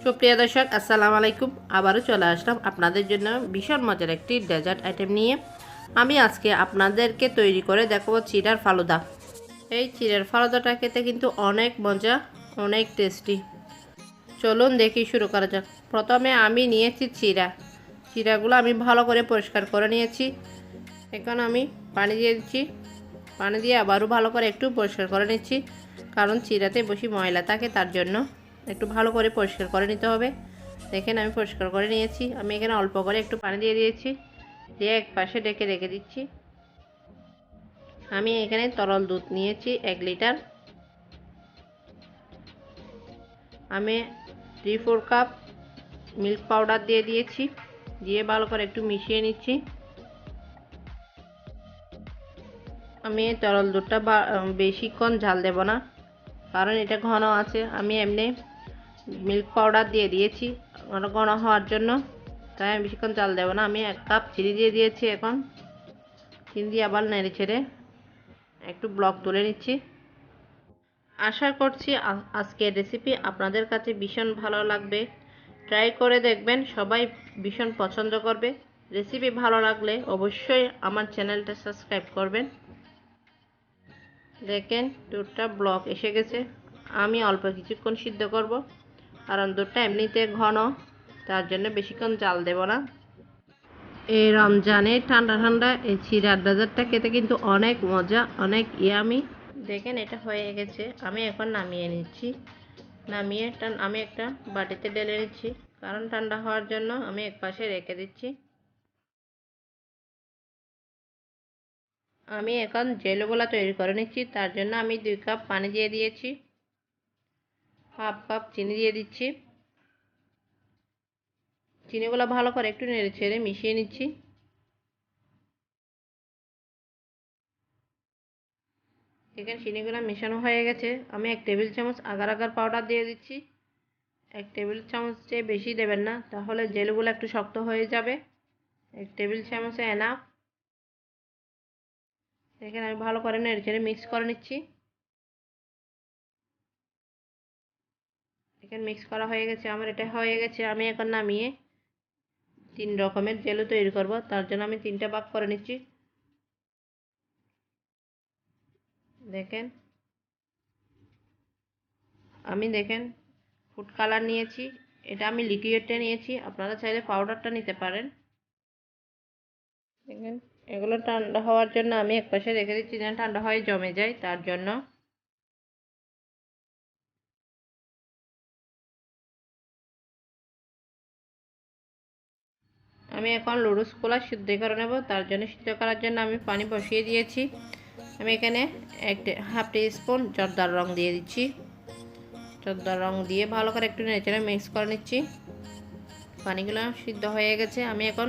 সুপ্রিয় দর্শক, আসসালামু আলাইকুম। আবারও চলে আসলাম আপনাদের জন্য ভীষণ মজার একটি ডেজার্ট আইটেম নিয়ে। আমি আজকে আপনাদেরকে তৈরি করে দেখাবো চিরার ফালুদা। এই চিড়ার ফালুদাটা খেতে কিন্তু অনেক মজা, অনেক টেস্টি। চলুন দেখি শুরু করা যাক। প্রথমে আমি নিয়েছি চিড়া। চিড়াগুলো আমি ভালো করে পরিষ্কার করে নিয়েছি। এখন আমি পানি দিয়ে দিচ্ছি। পানি দিয়ে আবারও ভালো করে একটু পরিষ্কার করে নিচ্ছি, কারণ চিড়াতে বেশি ময়লা থাকে তার জন্য। একটু ভালো করে পরিষ্কার করে নিতে হবে। দেখেন আমি পরিষ্কার করে নিয়েছি। আমি এখানে অল্প করে একটু পানি দিয়ে দিয়েছি। দিয়ে এক পাশে ডেকে রেখে দিচ্ছি। আমি এখানে তরল দুধ নিয়েছি, এক লিটার। আমি three four cup milk powder দিয়ে দিয়েছি। দিয়ে ভালো করে একটু মিশিয়ে নিচ্ছি। আমি তরল দুধটা বেশিক্ষণ ঝাল দেব না, কারণ এটা ঘন আছে। আমি এমনি মিল্ক পাউডার দিয়ে দিয়েছি। ঘন হওয়ার জন্য। তাই আমি বেশিক্ষণ চাল দেবো না। আমি এক কাপ চিনি দিয়ে দিয়েছি এখন। চিনি দিয়ে আবার নেড়ে ছেড়ে একটু ব্লক তুলে নিচ্ছি। আশা করছি আজকের রেসিপি আপনাদের কাছে ভীষণ ভালো লাগবে। ট্রাই করে দেখবেন, সবাই ভীষণ পছন্দ করবে। রেসিপি ভালো লাগলে অবশ্যই আমার চ্যানেলটা সাবস্ক্রাইব করবেন। দেখেন, দুধটা ব্লক এসে গেছে। আমি অল্প কিছুক্ষণ সিদ্ধ করব। কারণ দুধটা এমনিতে ঘন, তার জন্য বেশিক্ষণ জাল দেব না। এই রমজানে ঠান্ডা ঠান্ডা এই চিরার ডেজার্টটা খেতে কিন্তু অনেক মজা, অনেক ইয়ামি। দেখেন, এটা হয়ে গেছে। আমি এখন নামিয়ে নিচ্ছি। নামিয়ে আমি একটা বাটিতে ঢেলে নিচ্ছি। কারণ ঠান্ডা হওয়ার জন্য আমি এক পাশে রেখে দিচ্ছি। আমি এখন জেলোগুলা তৈরি করে নিচ্ছি। তার জন্য আমি দুই কাপ পানি দিয়ে দিয়েছি। হাফ কাপ চিনি দিয়ে দিচ্ছি। চিনিগুলো ভালো করে একটু নেড়ে ছেড়ে মিশিয়ে নিচ্ছি। এখানে চিনিগুলো মেশানো হয়ে গেছে। আমি এক টেবিল চামচ আগার আগার পাউডার দিয়ে দিচ্ছি। এক টেবিল চামচ চেয়ে বেশি দেবেন না, তাহলে জেলগুলো একটু শক্ত হয়ে যাবে। এক টেবিল চামচে এনাফ এখানে আমি ভালো করে নেড়ে ছেড়ে মিক্স করে নিচ্ছি। এখানে মিক্স করা হয়ে গেছে, আমার এটা হয়ে গেছে, আমি এখন নামিয়ে তিন রকমের জেলও তৈরি করব, তার জন্য আমি তিনটা ভাগ করে নিচ্ছি। দেখেন, আমি দেখেন ফুড কালার নিয়েছি, এটা আমি লিকুইডটা নিয়েছি, আপনারা চাইলে পাউডারটা নিতে পারেন। দেখেন, এগুলো ঠান্ডা হওয়ার জন্য আমি এক পাশে রেখে দিচ্ছি যেন ঠান্ডা হয়ে জমে যায়, তার জন্য আমি এখন লুডুসগুলো সিদ্ধ করে নেব, তার জন্য সিদ্ধ করার জন্য আমি পানি বসিয়ে দিয়েছি। আমি এখানে এক হাফ টি স্পুন জর্দার রং দিয়ে দিচ্ছি। জর্দার রং দিয়ে ভালো করে একটু নেড়ে মিক্স করে নিচ্ছি। পানিগুলো সিদ্ধ হয়ে গেছে, আমি এখন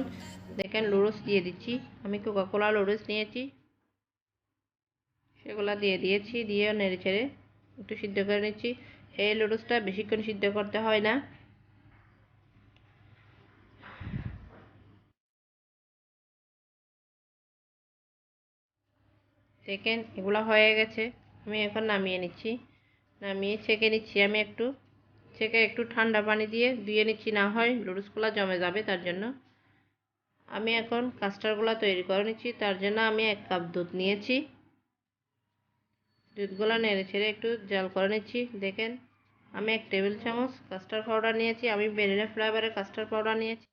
দেখেন লুডুস দিয়ে দিচ্ছি। আমি কোকাকোলা লুডুস নিয়েছি, সেগুলো দিয়ে দিয়েছি দিয়ে নেড়ে ছেড়ে একটু সিদ্ধ করে নিচ্ছি। এই লুডুসটা বেশিক্ষণ সিদ্ধ করতে হয় না। দেখেন এগুলো হয়ে গেছে। আমি এখন নামিয়ে নিচ্ছি। নামিয়ে ছেঁকে নিচ্ছি আমি একটু। ছেঁকে একটু ঠান্ডা পানি দিয়ে ধুয়ে নিচ্ছি, না হয় লুডুসগুলো জমে যাবে তার জন্য। আমি এখন কাস্টারগুলো তৈরি করে নিচ্ছি, তার জন্য আমি এক কাপ দুধ নিয়েছি। দুধগুলো নেড়ে ছেড়ে একটু জাল করে নিচ্ছি। দেখেন, আমি এক টেবিল চামচ কাস্টার্ড পাউডার নিয়েছি, আমি ভ্যানিলা ফ্লেভারের কাস্টার্ড পাউডার নিয়েছি।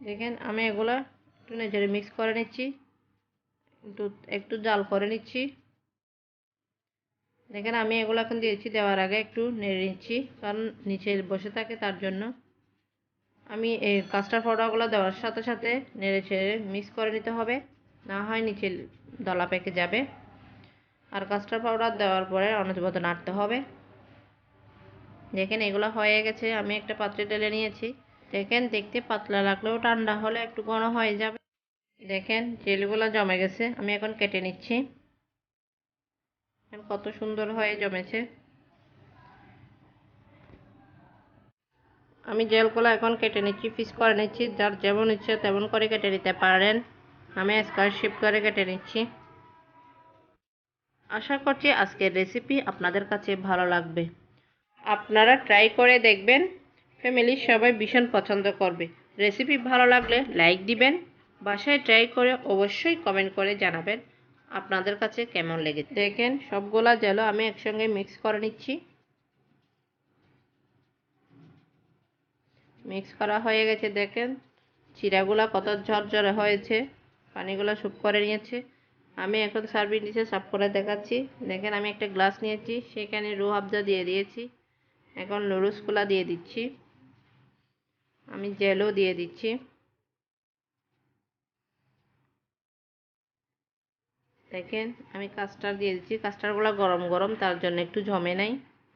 দেখেন, আমি এগুলো একটু নেড়ে মিক্স করে নিচ্ছি। দুধ একটু জাল করে নিচ্ছি। দেখেন আমি এগুলো এখন দিয়েছি, দেওয়ার আগে একটু নেড়ে নিচ্ছি, কারণ নিচে বসে থাকে তার জন্য। আমি এই কাস্টার্ড পাউডারগুলো দেওয়ার সাথে সাথে নেড়ে ছেড়ে মিক্স করে নিতে হবে, না হয় নিচে দলা পেকে যাবে। আর কাস্টার্ড পাউডার দেওয়ার পরে অনবরত নাড়তে হবে। দেখেন এগুলো হয়ে গেছে, আমি একটা পাত্রে ঢেলে নিয়েছি। দেখেন, দেখতে পাতলা লাগলেও ঠান্ডা হলে একটু ঘন হয়ে যাবে। দেখেন জেলগুলো জমে গেছে, আমি এখন কেটে নিচ্ছি। কত সুন্দর হয়ে জমেছে। আমি জেলগুলো এখন কেটে নিচ্ছি, পিস করে নিচ্ছি, যার যেমন ইচ্ছে তেমন করে কেটে নিতে পারেন। আমি স্কোয়ার শিপ করে কেটে নিচ্ছি। আশা করছি আজকের রেসিপি আপনাদের কাছে ভালো লাগবে। আপনারা ট্রাই করে দেখবেন ফ্যামিলির সবাই ভীষণ পছন্দ করবে। রেসিপি ভালো লাগলে লাইক দিবেন। বাসায় ট্রাই করে অবশ্যই কমেন্ট করে জানাবেন আপনাদের কাছে কেমন লেগেছে। দেখেন সবগুলা জেলো আমি একসঙ্গে মিক্স করে নিচ্ছি। মিক্স করা হয়ে গেছে, দেখেন চিরাগুলা কত ঝরঝরে হয়েছে, পানিগুলো সুপ করে নিয়েছে। আমি এখন সার্ভিং ডিশে সাফ করে দেখাচ্ছি। দেখেন আমি একটা গ্লাস নিয়েছি, সেখানে রু হাফজা দিয়ে দিয়েছি। এখন নুডলসগুলা দিয়ে দিচ্ছি। আমি জেলও দিয়ে দিচ্ছি। দেখেন, আমি কাস্টার দিয়ে দিচ্ছি। কাস্টারগুলো গরম গরম, তার জন্য একটু জমে নাই।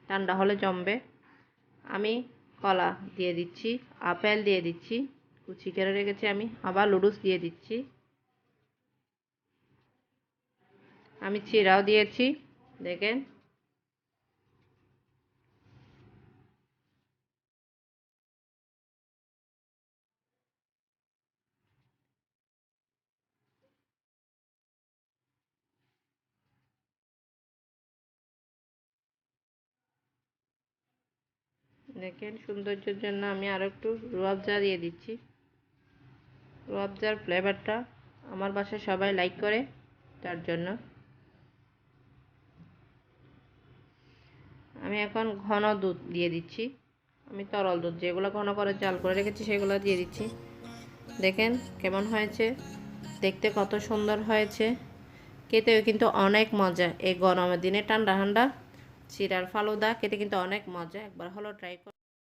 ঠান্ডা হলে জমবে। আমি কলা দিয়ে দিচ্ছি, আপেল দিয়ে দিচ্ছি, কুচি করে রেখেছি আমি, আবার লুডুস দিয়ে দিচ্ছি। আমি চিরাও দিয়েছি, দেখেন। দেখেন, সৌন্দর্যের জন্য আমি আরও একটু রুয়াবজা দিয়ে দিচ্ছি। রুয়াবজার ফ্লেভারটা আমার বাসায় সবাই লাইক করে, তার জন্য। আমি এখন ঘন দুধ দিয়ে দিচ্ছি। আমি তরল দুধ, যেগুলো ঘন করে জাল করে রেখেছি, সেগুলো দিয়ে দিচ্ছি। দেখেন কেমন হয়েছে, দেখতে কত সুন্দর হয়েছে। খেতেও কিন্তু অনেক মজা এই গরমের দিনে, ঠান্ডা ঠান্ডা। চিরার ফালুদা খেতে কিন্তু অনেক মজা একবার হলো ট্রাই